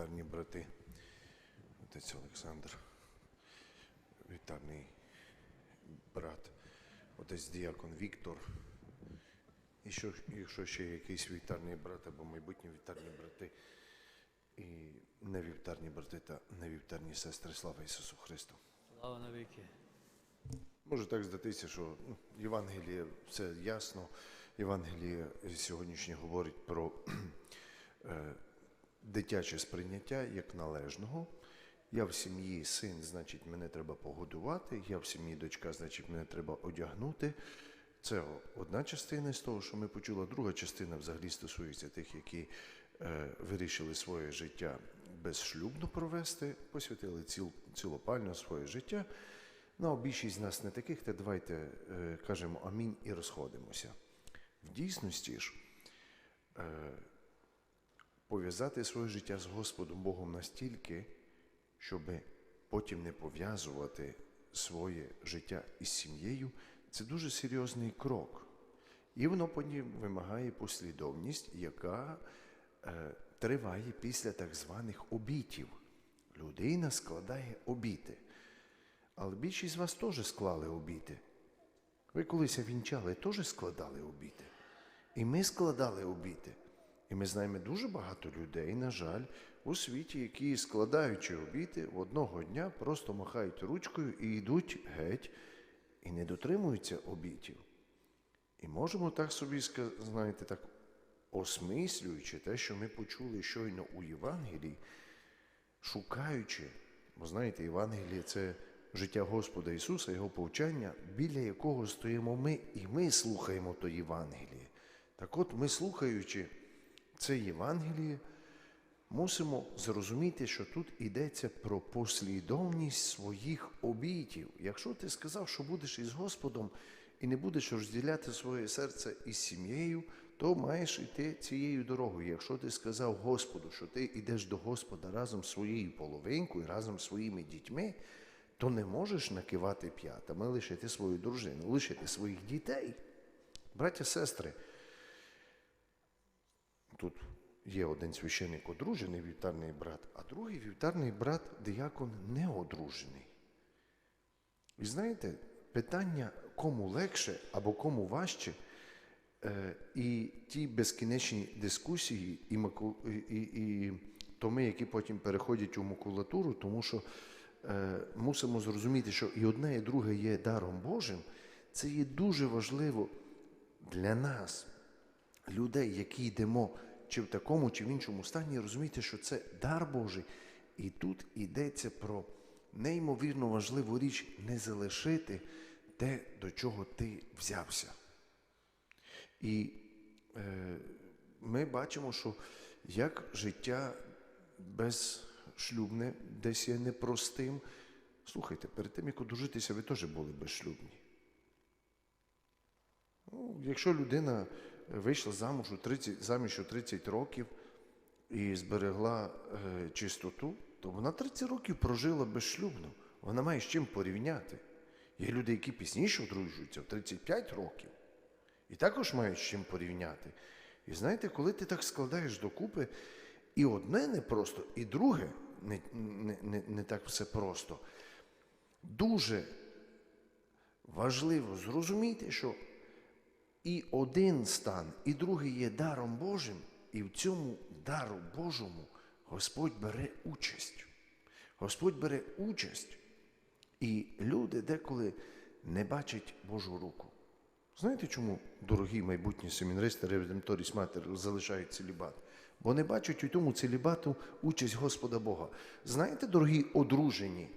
вівтарні брати, отець Олександр, вівтарний брат, отець Діакон Віктор. І що, якщо ще якийсь вівтарний брат або майбутні вівтарні брати, і не вівтарні брати та не вівтарні сестри, слава Ісусу Христу. Слава навіки. Може так здатися, що ну, Євангеліє все ясно. Євангеліє сьогоднішнє говорить про е, дитяче сприйняття як належного. Я в сім'ї син, значить, мене треба погодувати. Я в сім'ї дочка, значить, мене треба одягнути. Це одна частина з того, що ми почули. Друга частина взагалі стосується тих, які е, вирішили своє життя безшлюбно провести, посвятили ціл, цілопально своє життя. Ну, більшість з нас не таких, то давайте е, кажемо амінь і розходимося. В дійсності ж е, пов'язати своє життя з Господом Богом настільки, щоб потім не пов'язувати своє життя із сім'єю, це дуже серйозний крок. І воно потім вимагає послідовність, яка е, триває після так званих обітів. Людина складає обіти. Але більшість з вас теж склали обіти. Ви колись вінчали, теж складали обіти. І ми складали обіти. І ми знаємо дуже багато людей, на жаль, у світі, які, складаючи обіти, одного дня просто махають ручкою і йдуть геть, і не дотримуються обітів. І можемо так собі знаєте, так осмислюючи те, що ми почули щойно у Євангелії, шукаючи, бо знаєте, Євангеліє це життя Господа Ісуса, Його повчання, біля якого стоїмо ми, і ми слухаємо то Євангеліє. Так от ми, слухаючи це Євангеліє, мусимо зрозуміти, що тут йдеться про послідовність своїх обітів. Якщо ти сказав, що будеш із Господом і не будеш розділяти своє серце із сім'єю, то маєш йти цією дорогою. Якщо ти сказав Господу, що ти йдеш до Господа разом з своєю половинкою, разом з своїми дітьми, то не можеш накивати п'ятами, лишити свою дружину, лишити своїх дітей. Браття, сестри, тут є один священник одружений вівтарний брат, а другий вівтарний брат диякон неодружений. І знаєте, питання, кому легше або кому важче, е, і ті безкінечні дискусії, і, і, і томи, які потім переходять у макулатуру, тому що е, мусимо зрозуміти, що і одне, і друге є даром Божим, це є дуже важливо для нас, людей, які йдемо чи в такому, чи в іншому стані, розуміти, що це дар Божий. І тут йдеться про неймовірно важливу річ не залишити те, до чого ти взявся. І е, ми бачимо, що як життя безшлюбне десь є непростим. Слухайте, перед тим, як одружитися, ви теж були безшлюбні. Ну, якщо людина вийшла замуж у 30, заміж у 30 років і зберегла е, чистоту, то вона 30 років прожила безшлюбно. Вона має з чим порівняти. Є люди, які пізніше одружуються в 35 років, і також мають з чим порівняти. І знаєте, коли ти так складаєш докупи, і одне не просто, і друге не, не, не, не так все просто. Дуже важливо зрозуміти, що і один стан, і другий є даром Божим, і в цьому дару Божому Господь бере участь. Господь бере участь, і люди деколи не бачать Божу руку. Знаєте, чому дорогі майбутні семінаристи, редемторіс матер залишають целібат? Бо не бачать у тому целібату участь Господа Бога. Знаєте, дорогі одружені,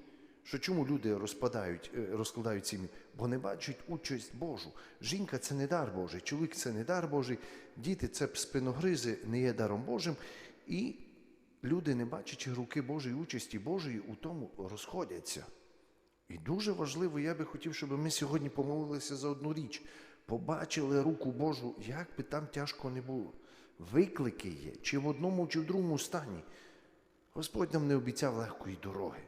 що чому люди розпадають, е, розкладають сім'ї? Бо не бачать участь Божу. Жінка це не дар Божий, чоловік це не дар Божий, діти це спиногризи, не є даром Божим. І люди, не бачачи руки Божої, участі Божої, у тому розходяться. І дуже важливо, я би хотів, щоб ми сьогодні помолилися за одну річ. Побачили руку Божу, як би там тяжко не було. Виклики є, чи в одному, чи в другому стані. Господь нам не обіцяв легкої дороги.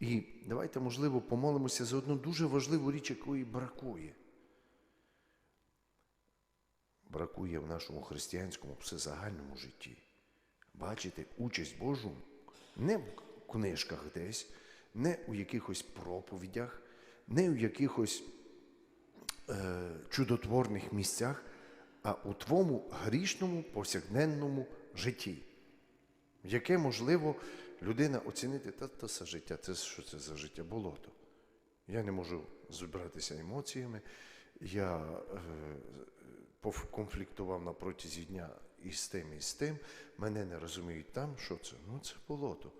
І давайте, можливо, помолимося за одну дуже важливу річ, якої бракує. Бракує в нашому християнському всезагальному житті. бачити участь Божу не в книжках десь, не у якихось проповідях, не у якихось е, чудотворних місцях, а у твоєму грішному повсякденному житті, яке можливо людина оцінити, та це все життя, це що це за життя болото. Я не можу збиратися емоціями. Я е, конфліктував на протязі дня і з тим, і з тим. Мене не розуміють там, що це? Ну, це болото.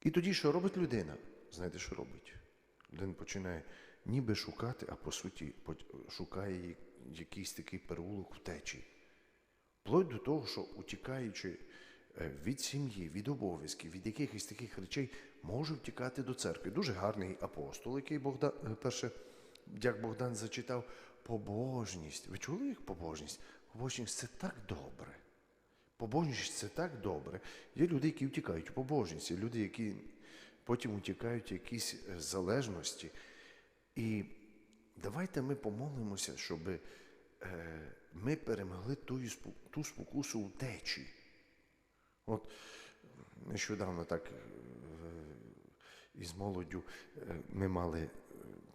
І тоді що робить людина? Знаєте, що робить? Людина починає ніби шукати, а по суті шукає якийсь такий переулок втечі. Вплоть до того, що утікаючи від сім'ї, від обов'язків, від якихось таких речей, може втікати до церкви. Дуже гарний апостол, який Богдан, е, перше, як Богдан зачитав, побожність. Ви чули їх побожність? Побожність це так добре. Побожність це так добре. Є люди, які втікають у побожність, є люди, які потім утікають якісь е, залежності. І давайте ми помолимося, щоб е, ми перемогли ту, спокусу утечі. От нещодавно так е, із молоддю е, ми мали е,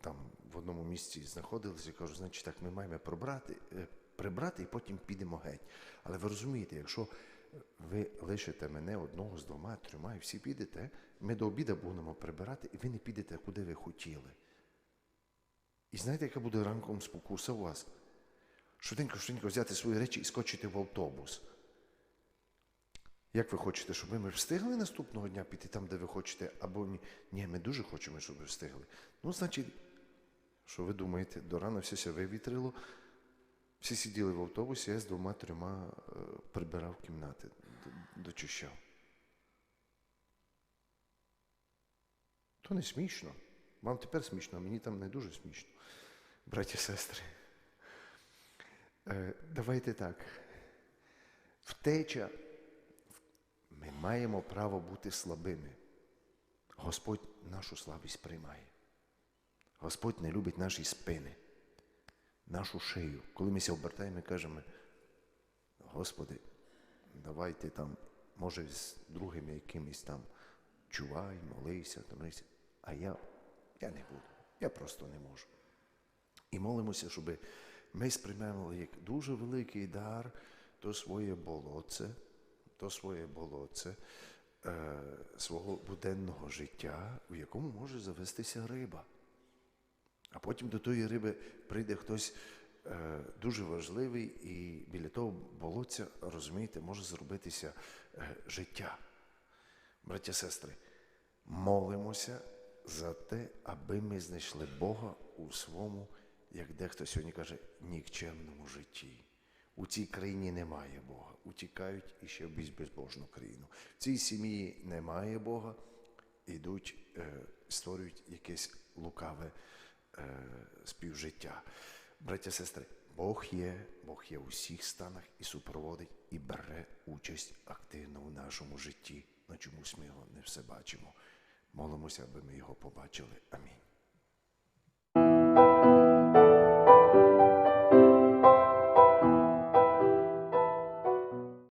там в одному місці знаходилися, я кажу, значить так, ми маємо пробрати, е, прибрати і потім підемо геть. Але ви розумієте, якщо ви лишите мене одного з двома, трьома, і всі підете, ми до обіду будемо прибирати, і ви не підете, куди ви хотіли. І знаєте, яка буде ранком спокуса у вас? Швиденько, швиденько взяти свої речі і скочити в автобус. Як ви хочете, щоб ми встигли наступного дня піти там, де ви хочете, або ні? Ні, ми дуже хочемо, щоб ви встигли. Ну, значить, що ви думаєте, до рана все ся вивітрило, всі сиділи в автобусі, я з двома-трьома е, прибирав кімнати, дочищав. То не смішно. Вам тепер смішно, а мені там не дуже смішно. Браті сестри. Е, давайте так. Втеча. Ми маємо право бути слабими. Господь нашу слабість приймає. Господь не любить наші спини, нашу шию. Коли ми ся обертаємо і кажемо, Господи, давайте там, може, з другими якимись там чувай, молися, молися. А я, я не буду. Я просто не можу. І молимося, щоб ми сприймали як дуже великий дар то своє болоце, то своє болоце е, свого буденного життя, в якому може завестися риба. А потім до тої риби прийде хтось е, дуже важливий, і біля того болотця, розумієте, може зробитися е, життя. Браття сестри, молимося за те, аби ми знайшли Бога у своєму, як дехто сьогодні каже, нікчемному житті. У цій країні немає Бога. Утікають і ще в більш безбожну країну. В цій сім'ї немає Бога, ідуть, е, створюють якесь лукаве е, співжиття. Браття, сестри, Бог є, Бог є у всіх станах і супроводить, і бере участь активно в нашому житті. На чомусь ми його не все бачимо. Молимося, аби ми його побачили. Амінь.